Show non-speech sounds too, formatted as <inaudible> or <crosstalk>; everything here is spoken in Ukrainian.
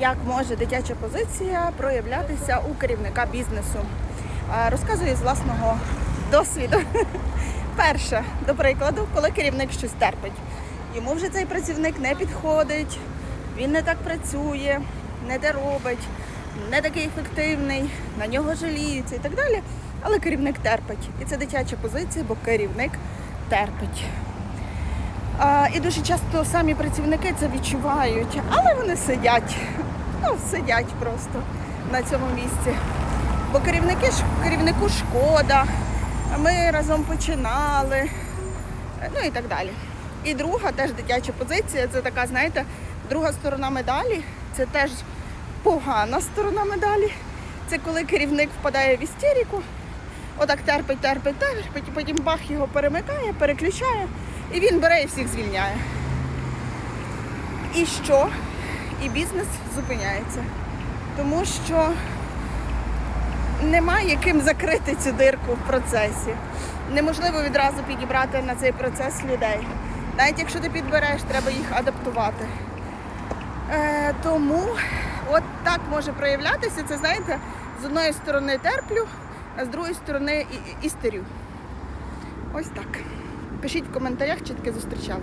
як може дитяча позиція проявлятися у керівника бізнесу. Розказую з власного досвіду. <laughs> Перше, до прикладу, коли керівник щось терпить. Йому вже цей працівник не підходить, він не так працює, не те робить, не такий ефективний, на нього жаліються і так далі. Але керівник терпить. І це дитяча позиція, бо керівник терпить. А, і дуже часто самі працівники це відчувають, але вони сидять. Ну, сидять просто на цьому місці. Бо керівники керівнику шкода, ми разом починали, ну і так далі. І друга теж дитяча позиція, це така, знаєте, друга сторона медалі, це теж погана сторона медалі. Це коли керівник впадає в істерику, отак терпить, терпить, терпить, потім бах його перемикає, переключає, і він бере і всіх звільняє. І що? І бізнес зупиняється. Тому що немає ким закрити цю дирку в процесі. Неможливо відразу підібрати на цей процес людей. Навіть якщо ти підбереш, треба їх адаптувати. Е, тому от так може проявлятися. Це знаєте, з одної сторони терплю, а з другої сторони істерю. Ось так. Пишіть в коментарях, чи таке зустрічали.